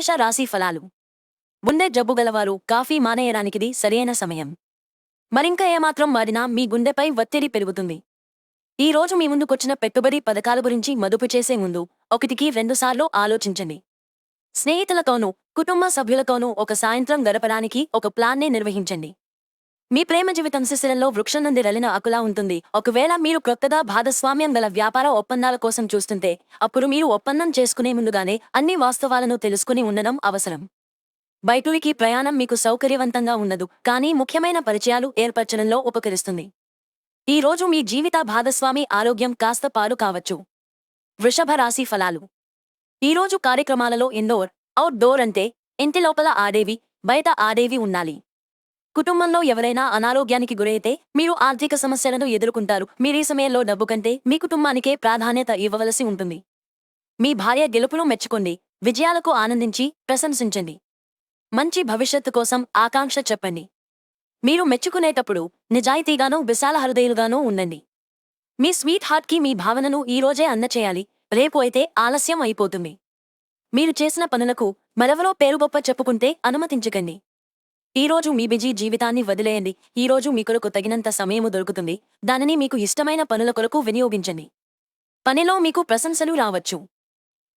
మేష రాశి ఫలాలు. గుండె జబ్బు గలవారు కాఫీ మానేయడానికిది సరియైన సమయం. మరింక ఏమాత్రం మారినా మీ గుండెపై ఒత్తిడి పెరుగుతుంది. ఈ రోజు మీ ముందుకొచ్చిన పెట్టుబడి పథకాల గురించి మదుపు చేసే ముందు ఒకటికి రెండుసార్లు ఆలోచించండి. స్నేహితులతోనూ కుటుంబ సభ్యులతోనూ ఒక సాయంత్రం గడపడానికి ఒక ప్లాన్నే నిర్వహించండి. మీ ప్రేమ జీవితం శిశిరంలో వృక్షం నుండి రలిన అకులా ఉంటుంది. ఒకవేళ మీరు క్రొత్తగా భాగస్వామ్యం గల వ్యాపార ఒప్పందాల కోసం చూస్తుంటే అప్పుడు మీరు ఒప్పందం చేసుకునే ముందుగానే అన్ని వాస్తవాలను తెలుసుకుని ఉండడం అవసరం. బయటూరికి ప్రయాణం మీకు సౌకర్యవంతంగా ఉండదు కానీ ముఖ్యమైన పరిచయాలు ఏర్పరచడంలో ఉపకరిస్తుంది. ఈ రోజు మీ జీవిత భాగస్వామి ఆరోగ్యం కాస్త పాడు కావచ్చు. వృషభ రాశి ఫలాలు. ఈ రోజు కార్యక్రమాలలో ఇండోర్ అవుట్డోర్ అంటే ఇంటి లోపల ఆడేవి బయట ఆడేవి ఉండాలి. కుటుంబంలో ఎవరైనా అనారోగ్యానికి గురైతే మీరు ఆర్థిక సమస్యలను ఎదుర్కొంటారు. మీరీ సమయంలో డబ్బు కంటే మీ కుటుంబానికే ప్రాధాన్యత ఇవ్వవలసి ఉంటుంది. మీ భార్య గెలుపును మెచ్చుకోండి. విజయాలకు ఆనందించి ప్రశంసించండి. మంచి భవిష్యత్తు కోసం ఆకాంక్ష చెప్పండి. మీరు మెచ్చుకునేటప్పుడు నిజాయితీగానూ విశాల హృదయులుగానూ ఉండండి. మీ స్వీట్ హార్ట్కి మీ భావనను ఈ రోజే అందచేయాలి. రేపు అయితే ఆలస్యం అయిపోతుంది. మీరు చేసిన పనులకు మరెవరో పేరుగొప్ప చెప్పుకుంటే అనుమతించకండి. ఈ రోజు మీ బిజీ జీవితాన్ని వదిలేయండి. ఈ రోజు మీ కొరకు తగినంత సమయము దొరుకుతుంది. దానిని మీకు ఇష్టమైన పనుల కొరకు వినియోగించండి. పనిలో మీకు ప్రశంసలు రావచ్చు.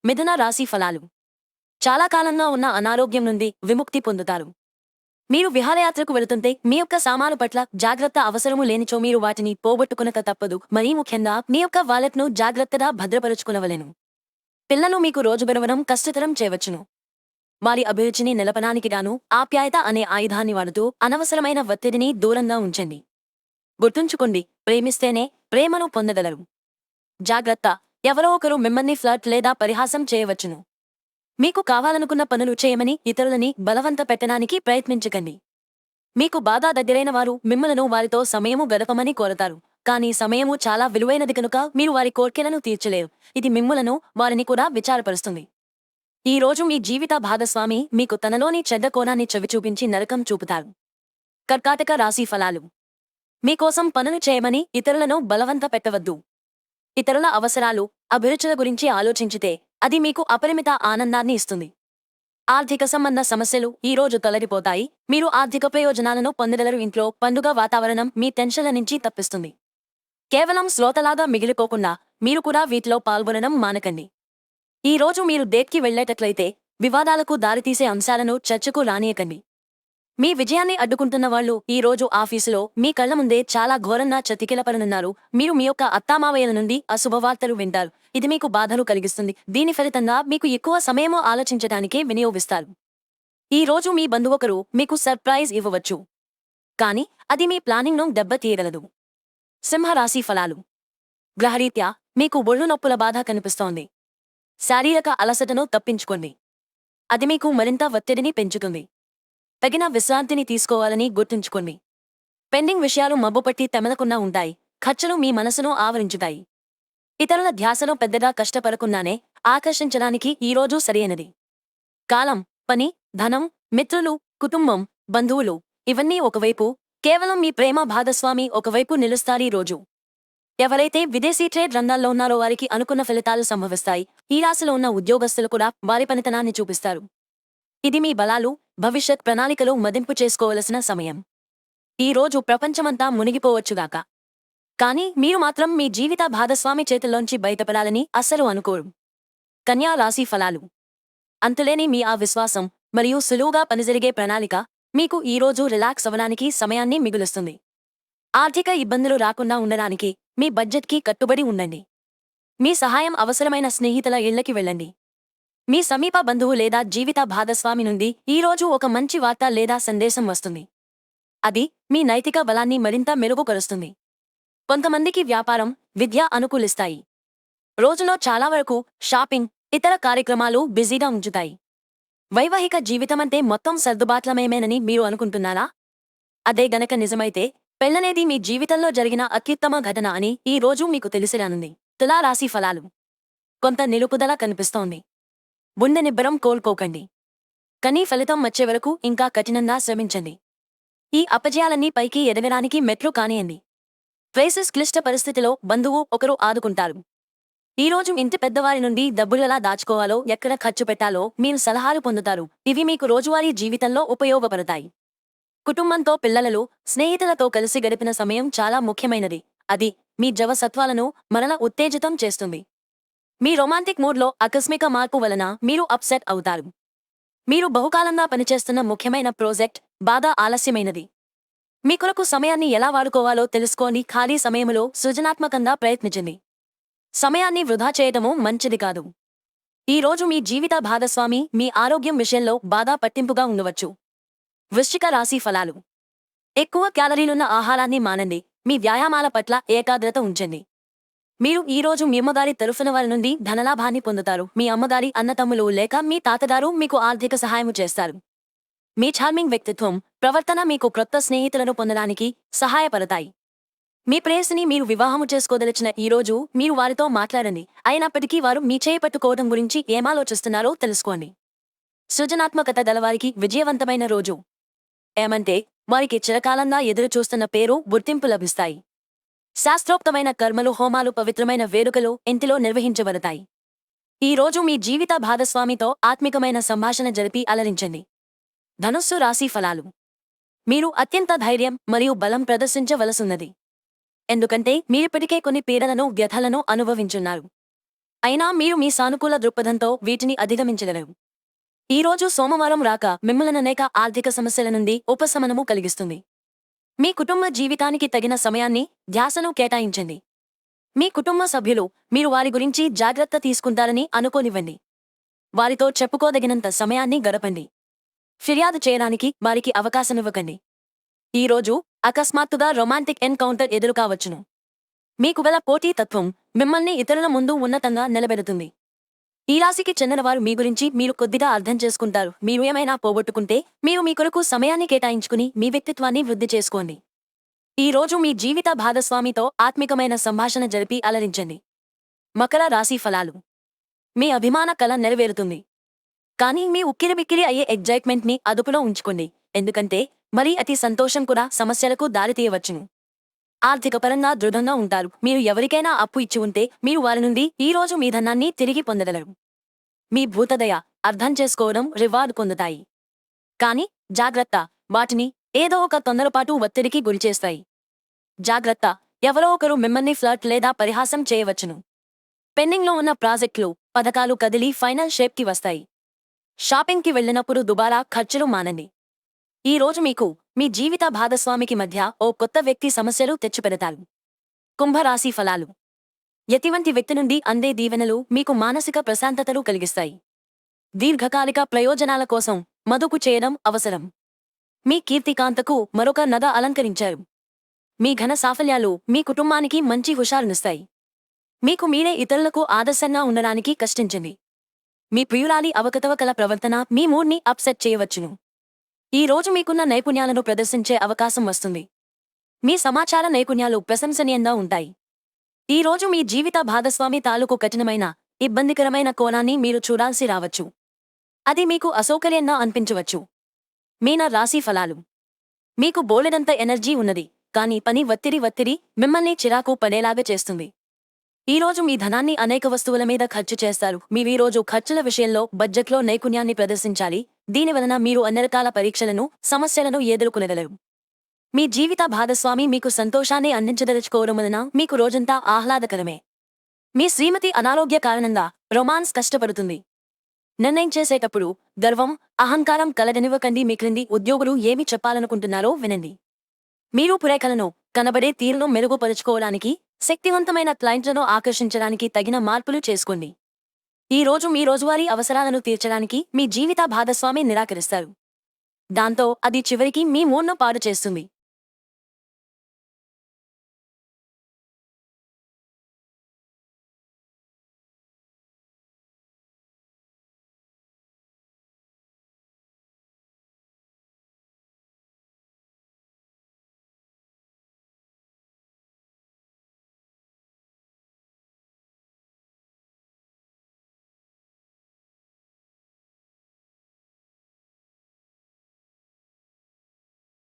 మిథున రాశి ఫలాలు. చాలా కాలంగా ఉన్న అనారోగ్యం నుండి విముక్తి పొందుతారు. మీరు విహారయాత్రకు వెళుతుంటే మీ యొక్క సామాను పట్ల జాగ్రత్త అవసరము లేనిచో మీరు వాటిని పోగొట్టుకునక తప్పదు. మరీ ముఖ్యంగా మీ యొక్క వాలెట్ను జాగ్రత్తగా భద్రపరుచుకునవలెను. పిల్లలు మీకు రోజు బెరవడం కష్టతరం చేయవచ్చును. వారి అభిరుచిని నిలపడానికి గాను ఆప్యాయత అనే ఆయుధాన్ని వాడుతూ అనవసరమైన ఒత్తిడిని దూరంగా ఉంచండి. గుర్తుంచుకోండి ప్రేమిస్తేనే ప్రేమను పొందగలరు. జాగ్రత్త ఎవరో ఒకరు మిమ్మల్ని ఫ్లర్ట్ లేదా పరిహాసం చేయవచ్చును. మీకు కావాలనుకున్న పనులు చేయమని ఇతరులని బలవంత పెట్టడానికి ప్రయత్నించకండి. మీకు బాగా దగ్గరైన వారు మిమ్మలను వారితో సమయము గడపమని కోరతారు. కానీ సమయము చాలా విలువైనది కనుక మీరు వారి కోర్కెలను తీర్చలేరు. ఇది మిమ్ములను వారిని కూడా విచారపరుస్తుంది. ఈ రోజు మీ జీవిత భాగస్వామి మీకు తనలోని చెడ్డ కోణాన్ని చవిచూపించి నరకం చూపుతారు. కర్కాటక రాశి ఫలాలు. మీకోసం పనులు చేయమని ఇతరులను బలవంత పెట్టవద్దు. ఇతరుల అవసరాలు అభిరుచుల గురించి ఆలోచించితే అది మీకు అపరిమిత ఆనందాన్ని ఇస్తుంది. ఆర్థిక సంబంధ సమస్యలు ఈ రోజు తొలగిపోతాయి. మీరు ఆర్థిక ప్రయోజనాలను పొందగలరు ఇంట్లో పండుగ వాతావరణం మీ టెన్షన్ల నుంచి తప్పిస్తుంది. కేవలం శ్రోతలాగా మిగిలిపోకుండా మీరు కూడా వీటిలో పాల్గొనడం మానకండి. ఈ రోజు మీరు డేట్కి వెళ్ళేటట్లయితే వివాదాలకు దారితీసే అంశాలను చర్చకు రానియకండి. మీ విజయాన్ని అడ్డుకుంటున్న వాళ్ళు ఈ రోజు ఆఫీసులో మీ కళ్ళ ముందే చాలా ఘోరంగా చతికిలపరనున్నారు మీరు మీ యొక్క అత్తామావయ్యల నుండి అశుభవార్తలు వింటారు. ఇది మీకు బాధలు కలిగిస్తుంది. దీని ఫలితంగా మీకు ఎక్కువ సమయము ఆలోచించటానికే వినియోగిస్తారు. ఈ రోజు మీ బంధువొకరు మీకు సర్ప్రైజ్ ఇవ్వవచ్చు. కానీ అది మీ ప్లానింగ్ను దెబ్బతీయగలదు. సింహరాశి ఫలాలు. గ్రహరీత్యా మీకు ఒళ్ళు నొప్పుల బాధ కనిపిస్తోంది. శారీరక అలసటను తప్పించుకోండి. అది మీకు మరింత ఒత్తిడిని పెంచుతుంది. తగిన విశ్రాంతిని తీసుకోవాలని గుర్తుంచుకోండి. పెండింగ్ విషయాలు మబ్బుపట్టి తెమలకున్నా ఉంటాయి. ఖర్చులు మీ మనసును ఆవరించుతాయి. ఇతరుల ధ్యాసను పెద్దగా కష్టపడకుండానే ఆకర్షించడానికి ఈరోజు సరైనది. కాలం పని ధనం మిత్రులు కుటుంబం బంధువులు ఇవన్నీ ఒకవైపు కేవలం మీ ప్రేమ భాగస్వామి ఒకవైపు నిలుస్తారీ రోజు. ఎవరైతే విదేశీ ట్రేడ్ రంగాల్లో ఉన్నారో వారికి అనుకున్న ఫలితాలు సంభవిస్తాయి. ఈ రాశిలో ఉన్న ఉద్యోగస్తులు కూడా వారి పనితనాన్ని చూపిస్తారు. ఇది మీ బలాలు భవిష్యత్ ప్రణాళికలు మదింపు చేసుకోవలసిన సమయం. ఈ రోజు ప్రపంచమంతా మునిగిపోవచ్చుగాక కానీ మీరు మాత్రం మీ జీవిత భాగస్వామి చేతుల్లోంచి బయటపడాలని అస్సలు అనుకోరు. కన్యా రాశి ఫలాలు. అంతులేని మీ ఆ విశ్వాసం మరియు సులువుగా పనిజరిగే ప్రణాళిక మీకు ఈ రోజు రిలాక్స్ అవ్వడానికి సమయాన్ని మిగులుస్తుంది. ఆర్థిక ఇబ్బందులు రాకుండా ఉండడానికి మీ బడ్జెట్కి కట్టుబడి ఉండండి. మీ సహాయం అవసరమైన స్నేహితుల ఇళ్ళకి వెళ్ళండి. మీ సమీప బంధువు లేదా జీవిత భాగస్వామి నుండి ఈ రోజు ఒక మంచి వార్త లేదా సందేశం వస్తుంది. అది మీ నైతిక బలాన్ని మరింత మెరుగుపరుస్తుంది. కొంతమందికి వ్యాపారం విద్య అనుకూలిస్తాయి. రోజులో చాలా వరకు షాపింగ్ ఇతర కార్యక్రమాలు బిజీగా ఉంచుతాయి. వైవాహిక జీవితమంటే మొత్తం సర్దుబాట్లమేమేనని మీరు అనుకుంటున్నారా? అదే గనక నిజమైతే పెళ్ళనేది మీ జీవితంలో జరిగిన అత్యుత్తమ ఘటన అని ఈ రోజు మీకు తెలిసిరానుంది. తులారాశి ఫలాలు. కొంత నిలుపుదల కనిపిస్తోంది. బుండె నిబ్బరం కోల్పోకండి. కనీ ఫలితం వచ్చే వరకు ఇంకా కఠినంగా శ్రమించండి. ఈ అపజయాలన్నీ పైకి ఎదగడానికి మెట్లు కానియండి. క్రైసిస్ క్లిష్ట పరిస్థితిలో బంధువు ఒకరు ఆదుకుంటారు. ఈ రోజు ఇంటి పెద్దవారి నుండి డబ్బులు ఎలా దాచుకోవాలో ఎక్కడ ఖర్చు పెట్టాలో మీరు సలహాలు పొందుతారు. ఇవి మీకు రోజువారీ జీవితంలో ఉపయోగపడతాయి. కుటుంబంతో పిల్లలలో స్నేహితులతో కలిసి గడిపిన సమయం చాలా ముఖ్యమైనది. అది మీ జవసత్వాలను మరల ఉత్తేజితం చేస్తుంది. మీ రొమాంటిక్ మూడ్లో ఆకస్మిక మార్పు వలన మీరు అప్సెట్ అవుతారు. మీరు బహుకాలంగా పనిచేస్తున్న ముఖ్యమైన ప్రాజెక్ట్ బాగా ఆలస్యమైనది. మీ కొరకు సమయాన్ని ఎలా వాడుకోవాలో తెలుసుకోని ఖాళీ సమయములో సృజనాత్మకంగా ప్రయత్నించింది సమయాన్ని వృధా చేయటము మంచిది కాదు. ఈ రోజు మీ జీవిత భాగస్వామి మీ ఆరోగ్యం విషయంలో బాగా పట్టింపుగా ఉండవచ్చు. వృశ్చిక రాశి ఫలాలు. ఎక్కువ క్యాలరీలున్న ఆహారాన్ని మానండి. మీ వ్యాయామాల పట్ల ఏకాగ్రత ఉంచండి. మీరు ఈ రోజు మీ అమ్మగారి తరఫున వారి నుండి ధనలాభాన్ని పొందుతారు. మీ అమ్మగారి అన్నతమ్ములు లేక మీ తాతగారు మీకు ఆర్థిక సహాయం చేస్తారు. మీ చార్మింగ్ వ్యక్తిత్వం ప్రవర్తన మీకు క్రొత్త స్నేహితులను పొందడానికి సహాయపడతాయి. మీ ప్రేయసిని మీరు వివాహము చేసుకోదలిచిన ఈ రోజు మీరు వారితో మాట్లాడండి. అయినప్పటికీ వారు మీ చేపట్టుకోవడం గురించి ఏమాలోచిస్తున్నారో తెలుసుకోండి. సృజనాత్మకత గలవారికి విజయవంతమైన రోజు. ఏమంటే వారికి చిరకాలంగా ఎదురు చూస్తున్న పేరు గుర్తింపు లభిస్తాయి. శాస్త్రోక్తమైన కర్మలు హోమాలు పవిత్రమైన వేడుకలు ఇంటిలో నిర్వహించబడతాయి. ఈ రోజు మీ జీవిత భాగస్వామితో ఆత్మికమైన సంభాషణ జరిపి అలరించండి. ధనుస్సు రాశి ఫలాలు. మీరు అత్యంత ధైర్యం మరియు బలం ప్రదర్శించవలసున్నది. ఎందుకంటే మీరిప్పటికే కొన్ని పీడలను వ్యథలను అనుభవించున్నారు. అయినా మీరు మీ సానుకూల దృక్పథంతో వీటిని అధిగమించగలరు. ఈ రోజు సోమవారం రాక మిమ్మలననేక అనేక ఆర్థిక సమస్యల నుండి ఉపశమనము కలిగిస్తుంది. మీ కుటుంబ జీవితానికి తగిన సమయాన్ని ధ్యాసను కేటాయించండి. మీ కుటుంబ సభ్యులు మీరు వారి గురించి జాగ్రత్త తీసుకుంటారని అనుకోనివ్వండి. వారితో చెప్పుకోదగినంత సమయాన్ని గడపండి. ఫిర్యాదు చేయడానికి వారికి అవకాశమివ్వకండి. ఈ రోజు అకస్మాత్తుగా రొమాంటిక్ ఎన్కౌంటర్ ఎదురుకావచ్చును. మీకు గల పోటీతత్వం మిమ్మల్ని ఇతరుల ముందు ఉన్నతంగా నిలబెడుతుంది. ఈ రాశికి చెందినవారు మీ గురించి మీరు కొద్దిగా అర్థం చేసుకుంటారు. మీరు ఏమైనా పోగొట్టుకుంటే మీరు మీ కొరకు సమయాన్ని కేటాయించుకుని మీ వ్యక్తిత్వాన్ని వృద్ధి చేసుకోండి. ఈ రోజు మీ జీవిత భాగస్వామితో ఆత్మికమైన సంభాషణ జరిపి అలరించండి. మకర రాశి ఫలాలు. మీ అభిమాన కళ నెరవేరుతుంది. కానీ మీ ఉక్కిరిబిక్కిరి అయ్యే ఎగ్జైట్మెంట్ని అదుపులో ఉంచుకోండి. ఎందుకంటే మరీ అతి సంతోషం కూడా సమస్యలకు దారితీయవచ్చును. ఆర్థిక పరంగా దృఢంగా ఉంటారు. మీరు ఎవరికైనా అప్పు ఇచ్చి ఉంటే మీరు వారి నుండి ఈ రోజు మీ ధనాన్ని తిరిగి పొందగలరు. మీ భూతదయ అర్థం చేసుకోవడం రివార్డు పొందుతాయి. కాని జాగ్రత్త వాటిని ఏదో ఒక తొందరపాటు ఒత్తిడికి గురిచేస్తాయి జాగ్రత్త ఎవరో ఒకరు మిమ్మల్ని ఫ్లర్ట్ లేదా పరిహాసం చేయవచ్చును. పెండింగ్లో ఉన్న ప్రాజెక్టులు పథకాలు కదిలి ఫైనల్ షేప్కి వస్తాయి. షాపింగ్కి వెళ్ళినప్పుడు దుబారా ఖర్చులు మానండి. ఈ రోజు మీకు మీ జీవిత భాగస్వామికి మధ్య ఓ కొత్త వ్యక్తి సమస్యలు తెచ్చిపెడతారు. కుంభరాశి ఫలాలు. ఎటువంటి వ్యక్తి నుండి అందే దీవెనలు మీకు మానసిక ప్రశాంతతలు కలిగిస్తాయి. దీర్ఘకాలిక ప్రయోజనాల కోసం మదుపు చేయడం అవసరం. మీ కీర్తికాంతకు మరొక నద అలంకరించారు. మీ ఘన సాఫల్యాలు మీ కుటుంబానికి మంచి హుషారునిస్తాయి. మీకు మీరే ఇతరులకు ఆదర్శంగా ఉండడానికి కష్టించింది మీ ప్రియురాలి అవకతవకల ప్రవర్తన మీ మూడ్ని అప్సెట్ చేయవచ్చును. ఈ రోజు మీకున్న నైపుణ్యాలను ప్రదర్శించే అవకాశం వస్తుంది. మీ సమాచార నైపుణ్యాలు ప్రశంసనీయంగా ఉంటాయి. ఈ రోజు మీ జీవిత భాగస్వామి తాలూకు కఠినమైన ఇబ్బందికరమైన కోణాన్ని మీరు చూడాల్సి రావచ్చు. అది మీకు అసౌకర్యంగా అనిపించవచ్చు. మీన రాశి ఫలాలు. మీకు బోలెడంత ఎనర్జీ ఉన్నది కానీ పని వత్తిడి వత్తిడి మిమ్మల్ని చిరాకు పడేలాగా చేస్తుంది. ఈ రోజు మీ ధనాన్ని అనేక వస్తువుల మీద ఖర్చు చేస్తారు. మీరు ఈ రోజు ఖర్చుల విషయంలో బడ్జెట్లో నైపుణ్యాన్ని ప్రదర్శించాలి. దీనివలన మీరు అన్ని రకాల పరీక్షలను సమస్యలను ఎదుర్కొనగలరు. మీ జీవిత భాగస్వామి మీకు సంతోషాన్ని అందించదలుచుకోవడం వలన మీకు రోజంతా ఆహ్లాదకరమే. మీ శ్రీమతి అనారోగ్య కారణంగా రొమాన్స్ కష్టపడుతుంది. నిర్ణయం చేసేటప్పుడు గర్వం అహంకారం కలగనివ్వకండి. మీ క్రింది ఉద్యోగులు ఏమి చెప్పాలనుకుంటున్నారో వినండి. మీరు పురేఖలను కనబడే తీరును మెరుగుపరుచుకోవడానికి శక్తివంతమైన క్లయింట్లను ఆకర్షించడానికి తగిన మార్పులు చేసుకోండి. ఈ రోజు మీ రోజువారీ అవసరాలను తీర్చడానికి మీ జీవిత భాగస్వామి నిరాకరిస్తారు. దాంతో అది చివరికి మీ మూడ్ను పాడు చేస్తుంది.